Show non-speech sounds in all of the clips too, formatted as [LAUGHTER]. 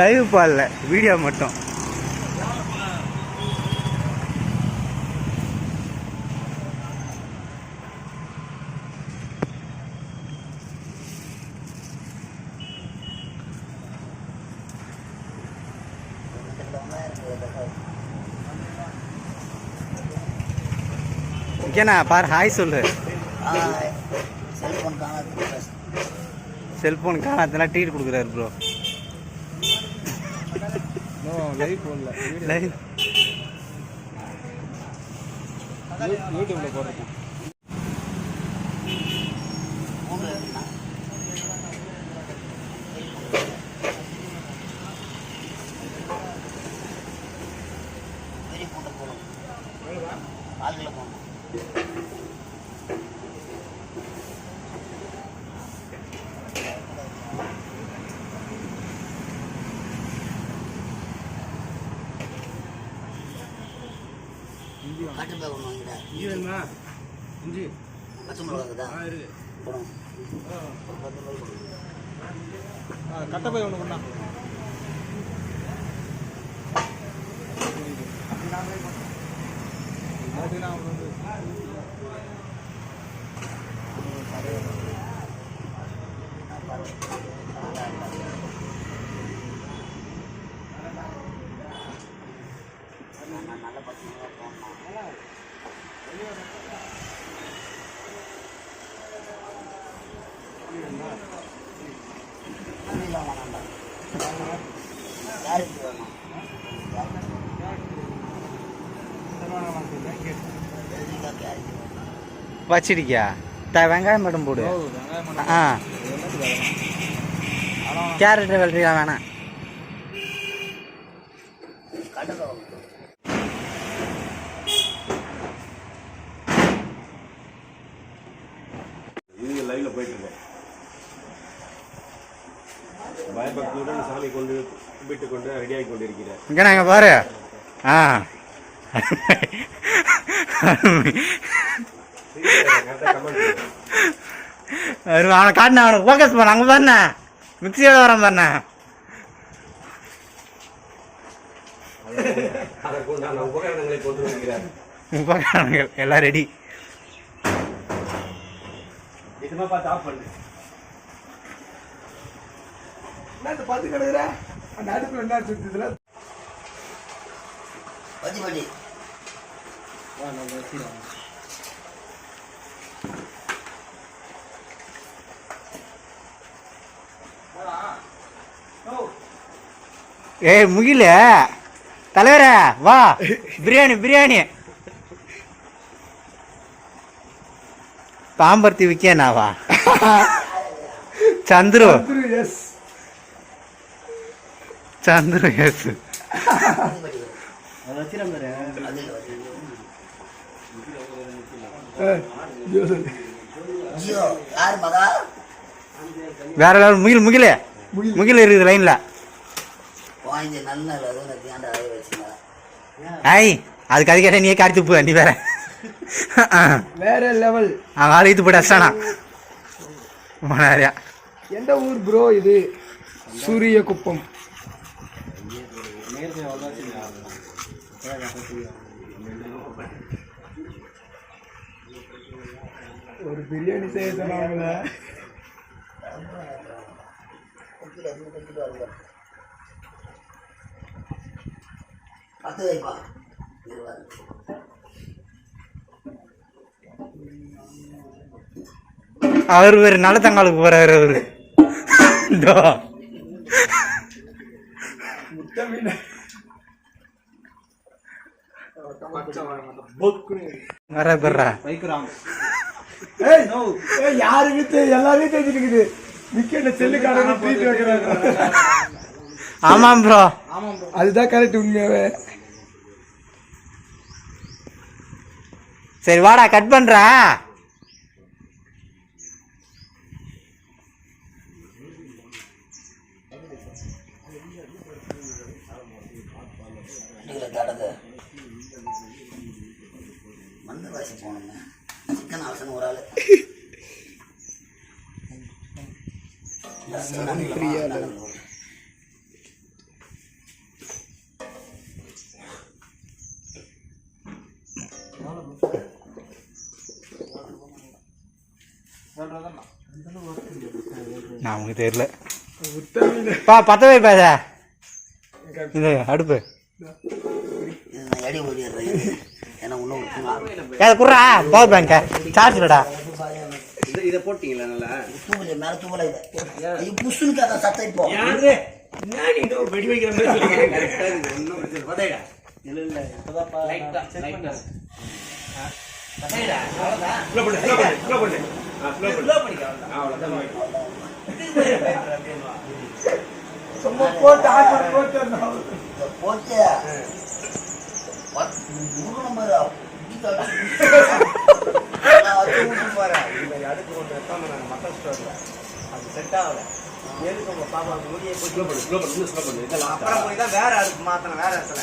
Live பாடல video மட்டும். ஏன்னா பாரு ஹாய் சொல்லு. செல்போன் காணாது. செல்போன் காணாதெல்லாம் ட்ரீட் கொடுக்குறாரு ப்ரோ லைவ் போடல. லைவ் யூடியூப்ல போடுறது காட்டு பேக் ஒன்று வாங்கிடா. இஞ்சி வேணுமா இஞ்சி. பச்சை மிளகா இருக்குதா போடும் ஆ. கட்டப்பை ஒன்று கொண்டா. அதுனா வந்து நான் நல்ல பச்சை மிளகா போடணும் அதெல்லாம் வேணாம்டா. யாருக்கு வேணும் வெள்ளரிக்காய், கேரட் வேணும். வச்சிருக்கியா? த வெங்காயம் மட்டும் போடு. ஆ. கேரட் வெள்ளரிக்கா வேணாம். பயபக்தியுடன் சாமி கொண்டு கும்பிட்டு கொண்டு ரெடியாகி கொண்டிருக்கிறார். இங்கே நாங்கள் பாரு. ஆ. அவனை காட்டின அவனுக்கு ஃபோக்கஸ் பண்ண. அங்கே பாருண்ணா. மிக்சியோட வரேன் பாருண்ணா. உபகரணங்களை எல்லாம் ரெடி இதுமா பார்த்து ஆஃப் பண்ணு. என்ன பார்த்து கிடக்குற? அந்த அடுப்புல என்ன சுத்துதுல பஜ்ஜி பஜ்ஜி. ஏய் முகில. தலைவர வா. பிரியாணி பிரியாணி. பாம்பருத்தி விற்கேண்ணா வா. சந்துரு. சந்துரு எஸ். வேற முகில் முகில. முகில் இருக்குது லைன்ல வாங்கி நல்ல ஏன்டா ஐய் அதுக்கு அது கேட்ட நீயே காரி துப்பு நீ வேற. வேற லெவல் அவன் ஆள் இது போட்டு அசானா நிறையா எந்த ஊர் ப்ரோ இது? சூரிய குப்பம் ஒரு பிரியாணி செய்ய சொன்னாங்கள பத்து வைப்பா இருபது அவர் ஒரு நல்ல தங்காலுக்கு போறாரு அவரு. வர பெறா வைக்கிறாங்க ஏய் ஏய் யாரு வீட்டு எல்லாரும் விக்கெட்ல செல்லு காரணம் ட்வீட் வைக்கிறாங்க ஆமாம் ப்ரோ அதுதான் கரெக்ட் உண்மையாவே. சரி வாடா கட் பண்ணுறேன் மண்ணு வாசி போனோங்க சிக்கன் அவசரம் ஒரு ஆள். [LAUGHS] ஃப்ரீயாக நமக்கு தெரியல. பா பத்த வை பாத இது அடுப்பு. குர்ரா பவர் பேங்க சார்ஜ் இல்லடா. இதை இதை போட்டீங்களா நல்லா? தூங்கல மேல தூங்கல இது. ஐயோ புஷ்ஷுன்னு கேட்க சத்தம் இப்போ. வெடி வைக்கிற மாதிரி பிரச்சனை இல்லை. பதைடா லைட்டா லைட்டா ஸ்லோ பண்ணு. ஸ்லோ சும்மா போட்டு போட்டு போட்டு அது செட் ஆகல எதுக்கு உங்க பாப்பா முடிய ஸ்லோ ஸ்லோ அப்புறம் போய் தான் வேற அடுப்பு மாத்தணும் வேற இடத்துல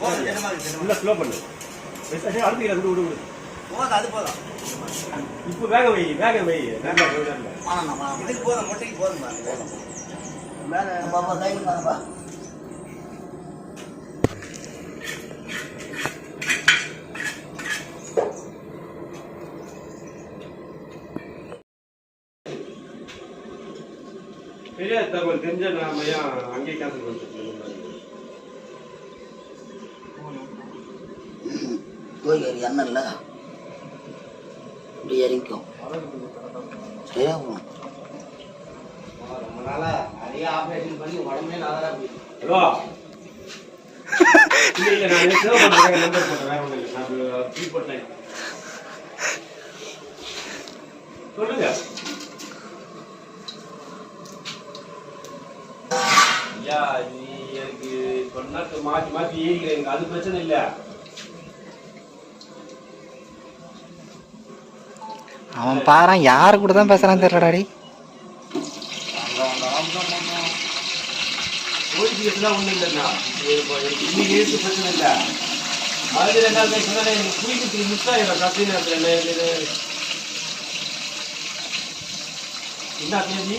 போதும் ஸ்லோ அடுத்து விடு விடு போதும் அது போதும். இப்போ வேக வை வேக வை. நல்லா வை, நல்லா. வாங்கண்ணா வாங்க இதுக்கு போதும் முட்டைக்கு போதும் பாருங்க மேல பாப்பா கையில் வாங்கப்பா. பெரிய தகவல் தெரிஞ்ச நாம ஏன் அங்கேயே கேன்சல் பண்ணிட்டு கோயில் எண்ணெய் இல்லை. இப்படி இறங்கிக்கும் சரியா ரொம்ப நாளா நிறைய ஆபரேஷன் பண்ணி உடம்பே நல்லா ஹலோ நான் நான் சொல்லுங்க ஐயா நீ எனக்கு சொன்னா மாத்தி மாத்தி ஏறிக்கிறேன். அது பிரச்சனை இல்லை. அவன் பாறான் யாரு கூட தான் பேசுறான் தெரியலடாடி போலீஸ் கேஸ்லாம் இல்லைண்ணா பிரச்சனை அது என்ன என்ன தேதி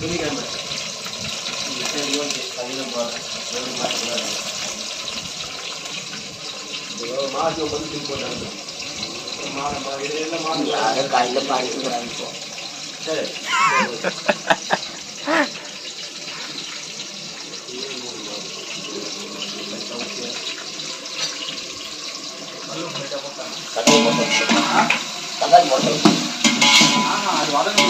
வெள்ளிக்கிழமை சரி ஓகே போகிறேன் மாசி ஒன்பது திருப்பி போட்டாங்க. யாரும் காலையில் பாடிக்கிறாங்க இப்போ சரி. தக்காளி போட்டு தக்காளி போட்டு ஆமா அது வதங்க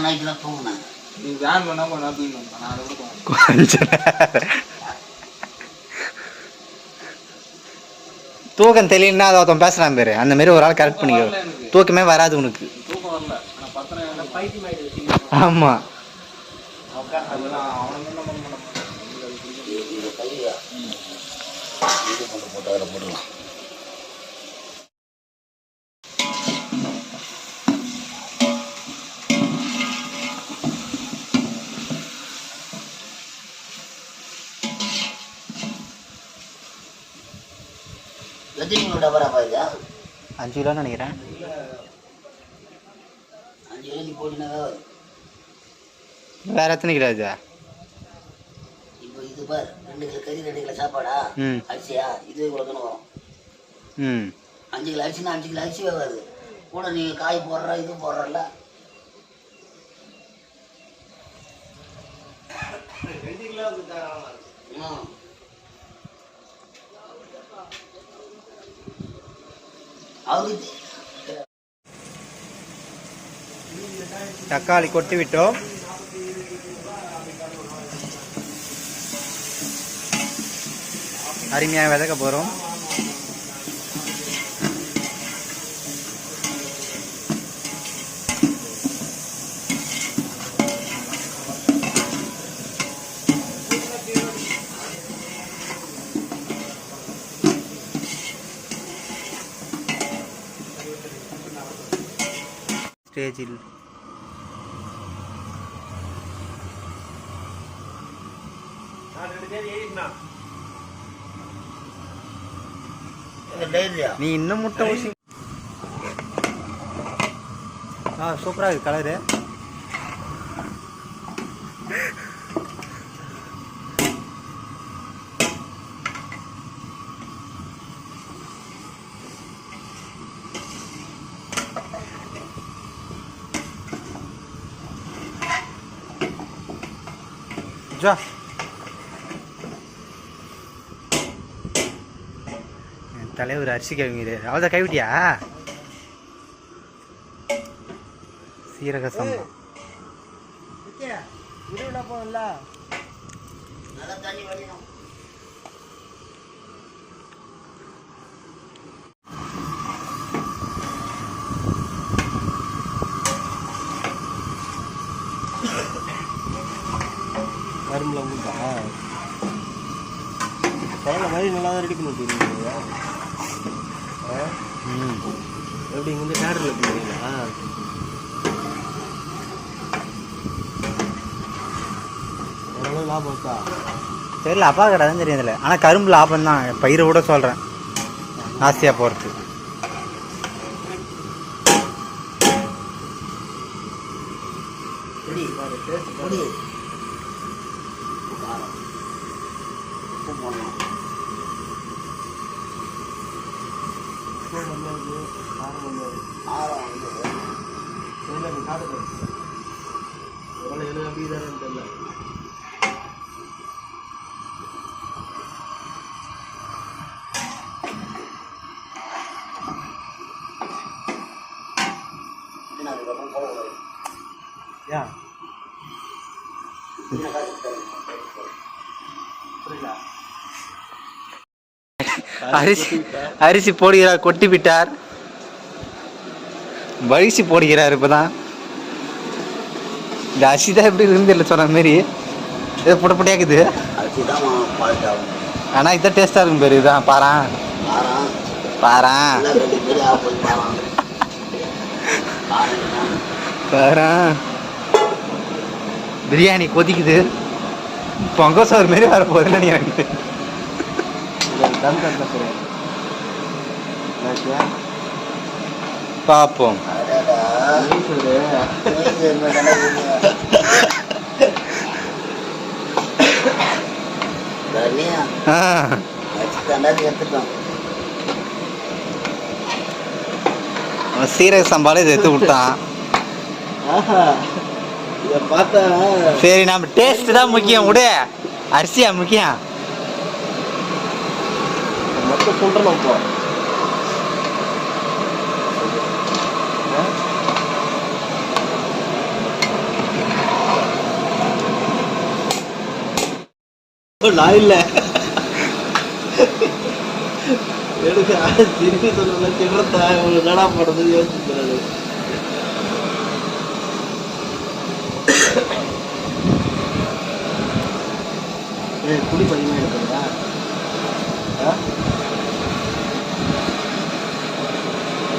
நான் நைட்டில் தூங்கினேன் நீ வேன் பண்ணா கொஞ்ச நேரம் தூங்கணும் நான் அதை கூட தூங்கணும் கொஞ்ச நேரம். தூக்கம் தெரியலன்னா அதை ஒருத்தன் பேசுறான் பேரு. அந்த மாதிரி ஒரு ஆள் கரெக்ட் பண்ணிக்கோ. தூக்கமே வராது உனக்கு. தூக்கம் வரல. நான் பத்திரம் பைத்தியம் ஆயிடுச்சு ஆமா. அதெல்லாம் அவனுக்கு எத்தனை கிலோ இது அஞ்சு கிலோன்னு நினைக்கிறேன். அஞ்சு கிலோ நீ போட்டினாவே வேற எத்தனை கிலோ இது? இப்போ இது பார் ரெண்டு கிலோ கறி ரெண்டு கிலோ சாப்பாடா? ம். அரிசியா? இதுவே வரும். ம். அஞ்சு கிலோ அரிசினா அஞ்சு கிலோ அரிசி வருது. கூட நீ காய் போடுற இது போடுறல ரெண்டு கிலோ தாராளமா இருக்கு. ம். தக்காளி கொட்டி விட்டோம். அருமையாக விதக்க போகிறோம் ஸ்டேஜில் நீ இன்னும் முட்டை ஊசி ஆ சூப்பராக இருக்கு கலரு ஜா என் தலைவர் அரிசி கவிஞர் அவள் கைவிட்டியா சீரக சம்பா இருவிட போகல நல்லா தண்ணி வடிக்கணும் பரவாயில்ல மாதிரி நல்லா தான் ரெடி பண்ணி விட்டுருக்கீங்க ம். எப்படி இங்கே வந்து தேட்டரில் பண்ணுறீங்களா ஓரளவு லாபம் இருக்கா? தெரியல அப்பா கடை தான் தெரியும் இதில். ஆனால் கரும்பு லாபம் தான். பயிரை கூட சொல்கிறேன் நாஸ்தியாக போகிறது குடி குடி காரம் உப்பு போடணும் உப்பு கம்மியாக இருக்குது காரம் கம்மியாக இருக்குது காரம் வந்து தெரியல நீ காட்டு ஒருவேளை எனக்கு அப்படி தானே தெரியல இன்னும் அதுக்கப்புறம் கோவம் வரும் ஏன் இன்னும் காசு தரணும். அரிசி அரிசி போடுகிறார் கொட்டி விட்டார் வரிசி போடுகிறார் இப்போதான். இந்த அரிசி தான் எப்படி இருந்து இல்லை சொன்ன மாரி இது ஆகும் ஆனால் இதான் டேஸ்ட்டாக இருக்கும் பேர் இதுதான் காரம் என்ன? பாறான் பிரியாணி கொதிக்குது. பொங்க சோறு மாரி வர போகுதுன்னு எனக்கு. அவன் சீரக சம்பால இதை எடுத்து விட்டான் சரி நம்ம டேஸ்ட் தான் முக்கியம். விடு அரிசியா முக்கியம்? மொத்தம் சொல்றோம் இப்போ. நான் இல்லை. எனக்கு திருப்பி சொல்லல திடுறதா உங்களுக்கு நடா போடுறது யோசிச்சுக்கிறது குடி பதிகமாக இருக்கிறதா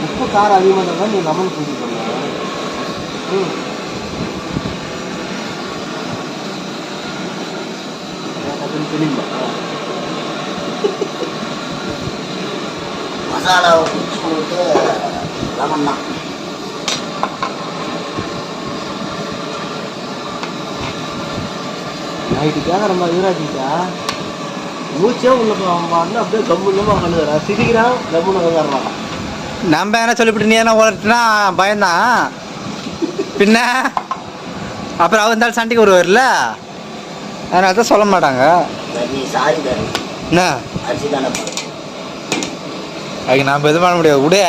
உப்பு காரம் அதிகமாக இருந்தால் நீ லெமன் குடி பண்ண ம் அதுன்னு தெரியுமா மசாலாவை குச்சி கொடுத்து லெமன் தான். நைட்டு கேட்குற மாதிரி ஈராட்டிட்டா மூச்சே உள்ள அவன் பாட்டு அப்படியே கம்முன்னு உட்காந்துக்கிறான் சிரிக்கிறான் கம்முன்னு உட்காந்துறான் நம்ம என்ன சொல்லிவிட்டு நீ என்ன உளட்டுனா பயந்தான் பின்ன? அப்புறம் அவர் இருந்தாலும் சண்டைக்கு வருவார்ல? அதனால தான் சொல்ல மாட்டாங்க. என்ன? அரிசி தானே போடு. அதுக்கு நாம் எதுவும் பண்ண முடியாது. விடு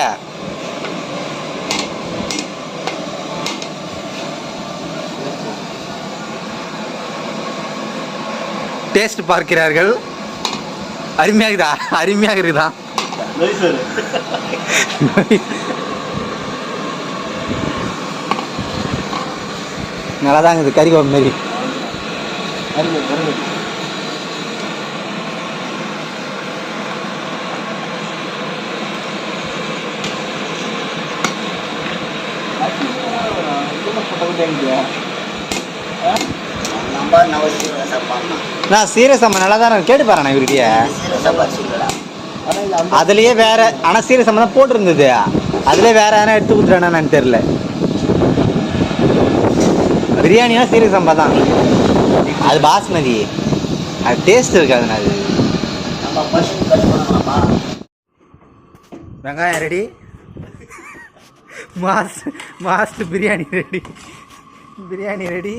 டேஸ்ட் பார்க்கிறார்கள். அருமையாகுதா? அருமையாக இருக்குதா? நல்லா தான் இருக்குது கறி குழம்பு மாரி அருமை அருமை நம்ம நம்ம சீரக சப்பான்னா நான் சீரக சம்பா நல்லா தானே கேட்டு பாருண்ணா சீரடா அதுலயே வேற ஆனா சீரக சம்பா தான் போட்டிருந்தது. அதுலயே வேற எதனா எடுத்து கொடுத்துறானு தெரியல. பிரியாணினா சீரக சம்பா தான். அது பாஸ்மதி. அது டேஸ்ட் இருக்காதுண்ணா அது. வெங்காயம் ரெடி மாஸ் மாஸ்ட் பிரியாணி ரெடி பிரியாணி ரெடி.